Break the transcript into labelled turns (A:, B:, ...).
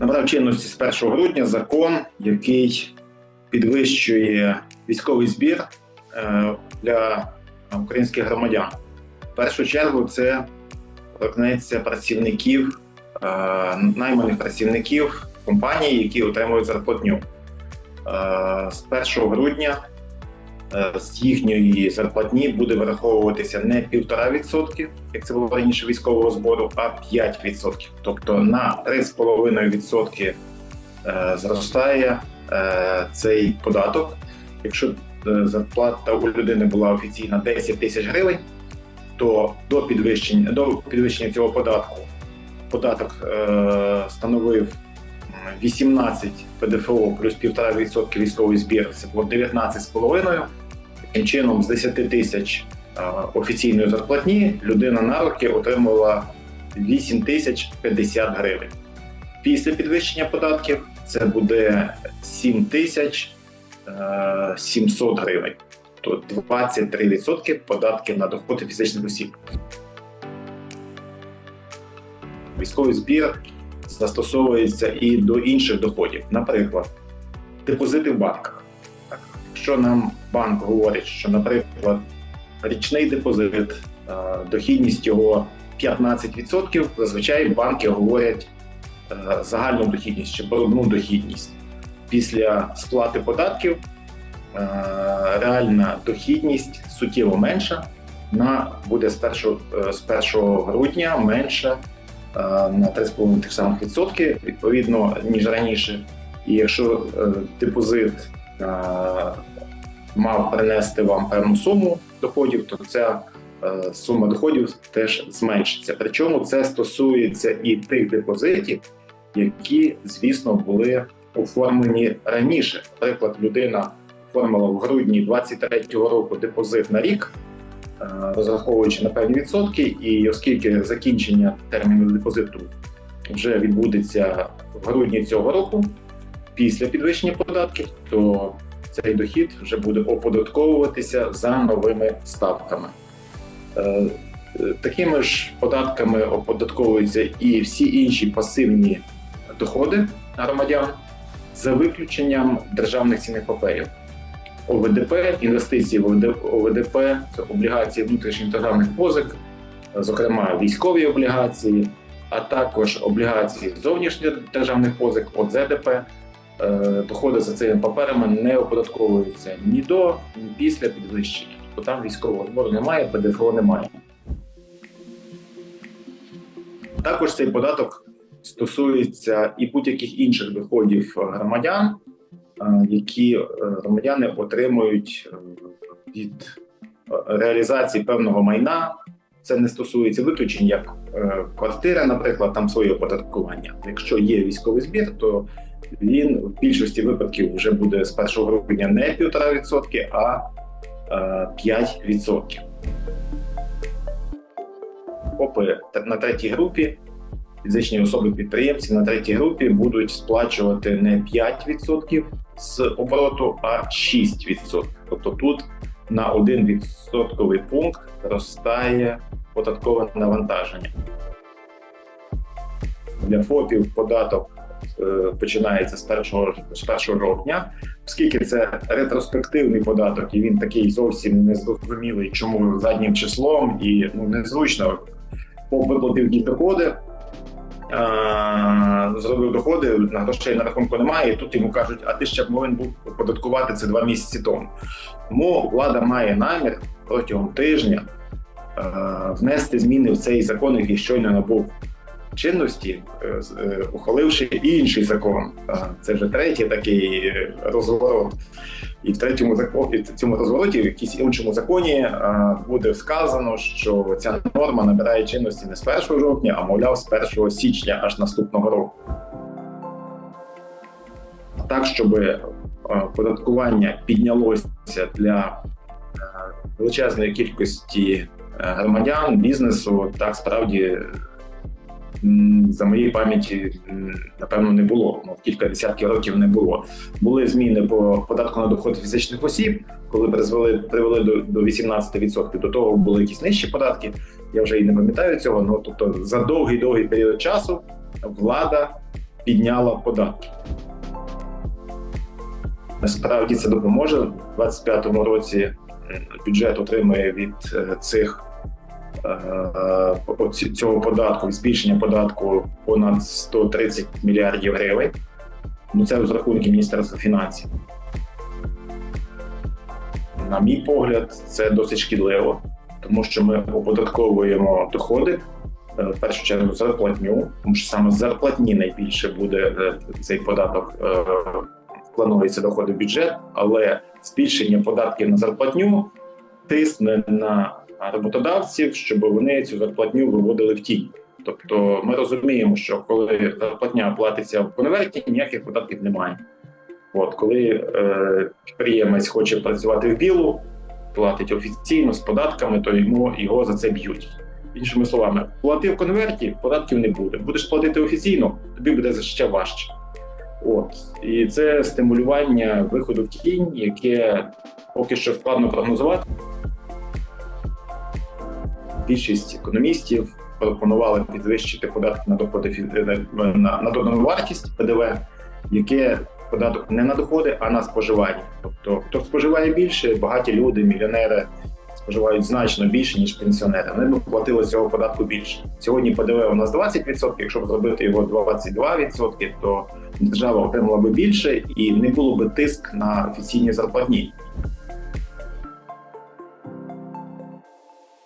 A: Набрав чинності з 1 грудня закон, який підвищує військовий збір е, для українських громадян. В першу чергу це торкнеться працівників, е, найманих працівників компаній, які отримують зарплатню. Е, З 1 грудня з їхньої зарплатні буде вираховуватися не 1,5%, як це було раніше військового збору, а 5%. Тобто на 3,5% е, зростає е, цей податок. Якщо е, зарплата у людини була офіційна 10 тисяч гривень, то до підвищення до підвищення цього податку податок е, становив м, 18 ПДФО плюс 1,5% військовий збір. Це було 19,5. Таким чином, з 10 тисяч офіційної зарплатні людина на руки отримувала 8 тисяч 50 гривень. Після підвищення податків це буде 7 тисяч е, 700 гривень. То 23% податків на доходи фізичних осіб. Військовий збір застосовується і до інших доходів. Наприклад, депозити в банках. Якщо нам банк говорить, що, наприклад, річний депозит, е, дохідність його 15%, зазвичай банки говорять е, загальну дохідність чи поробну дохідність. Після сплати податків е, реальна дохідність суттєво менша. На буде з 1, е, з 1 грудня менша на 3,5 тих самих відсотки, відповідно, ніж раніше. І якщо депозит мав принести вам певну суму доходів, то ця е, сума доходів теж зменшиться. Причому це стосується і тих депозитів, які, звісно, були оформлені раніше. Наприклад, людина оформила в грудні 23-го року депозит на рік, е, розраховуючи на певні відсотки, і оскільки закінчення терміну депозиту вже відбудеться в грудні цього року, після підвищення податків, то цей дохід вже буде оподатковуватися за новими ставками. Е, е, Такими ж податками оподатковуються і всі інші пасивні доходи громадян за виключенням державних цінних паперів. ОВДП, інвестиції в ОВДП, це облігації внутрішніх державних позик, зокрема військові облігації, а також облігації зовнішніх державних позик, ОЗДП. Е, Доходи за цими паперами не оподатковуються ні до, ні після підвищення. Тобто там військового збору немає, ПДФО немає. Також цей податок стосується і будь-яких інших доходів е, громадян, е, які громадяни отримують від реалізації певного майна. Це не стосується виключень, як квартира, наприклад, там своє оподаткування. Якщо є військовий збір, то він в більшості випадків вже буде з 1 грудня не 1,5%, а е, 5%. ФОПи на третій групі, фізичні особи підприємці на третій групі будуть сплачувати не 5% з обороту, а 6%. Тобто тут на 1 відсотковий пункт зростає податкове навантаження. Для ФОПів податок е, починається з 1, з 1 жовтня, оскільки це ретроспективний податок, і він такий зовсім незрозумілий, чому заднім числом, і ну, незручно виплатив ті доходи, зробив доходи, на грошей на рахунку немає, і тут йому кажуть, а ти ще повинен був оподаткувати це два місяці тому. Тому влада має намір протягом тижня е, внести зміни в цей закон, який щойно набув чинності, е, е, ухваливши інший закон. Це вже третій такий е, розворот. І в третьому законі в цьому розвороті, в якійсь іншому законі, буде сказано, що ця норма набирає чинності не з 1 жовтня, а мовляв, з 1 січня аж наступного року. Так, щоб податкування піднялося для величезної кількості громадян, бізнесу, так справді за моєї пам'яті напевно не було. Ну, кілька десятків років не було. Були зміни по податку на доход фізичних осіб, коли призвели привели до, до 18%. До того були якісь нижчі податки. Я вже і не пам'ятаю цього. Ну тобто за довгий довгий період часу влада підняла податки. Насправді це допоможе. У 2025 році бюджет отримає від е, цих цього податку, збільшення податку понад 130 мільярдів гривень. Ну це розрахунки Міністерства фінансів. На мій погляд, це досить шкідливо, тому що ми оподатковуємо доходи е, в першу чергу зарплатню, тому що саме зарплатні найбільше буде е, цей податок е, планується доходи в бюджет, але збільшення податків на зарплатню тисне на роботодавців, щоб вони цю зарплатню виводили в тінь. Тобто ми розуміємо, що коли зарплатня платиться в конверті, ніяких податків немає. От коли е, підприємець хоче працювати в білу, платить офіційно з податками, то йому його за це б'ють. Іншими словами, плати в конверті, податків не буде. Будеш платити офіційно, тобі буде ще важче. От і це стимулювання виходу в тінь, яке поки що складно прогнозувати. Більшість економістів пропонували підвищити податки на доходи е, на, на додану вартість ПДВ, яке податок не на доходи, а на споживання. Тобто, хто споживає більше, багаті люди, мільйонери споживають значно більше ніж пенсіонери. Вони б платили цього податку більше. Сьогодні ПДВ у нас 20%, Якщо б зробити його 22%, то держава отримала би більше і не було би тиск на офіційні зарплатні.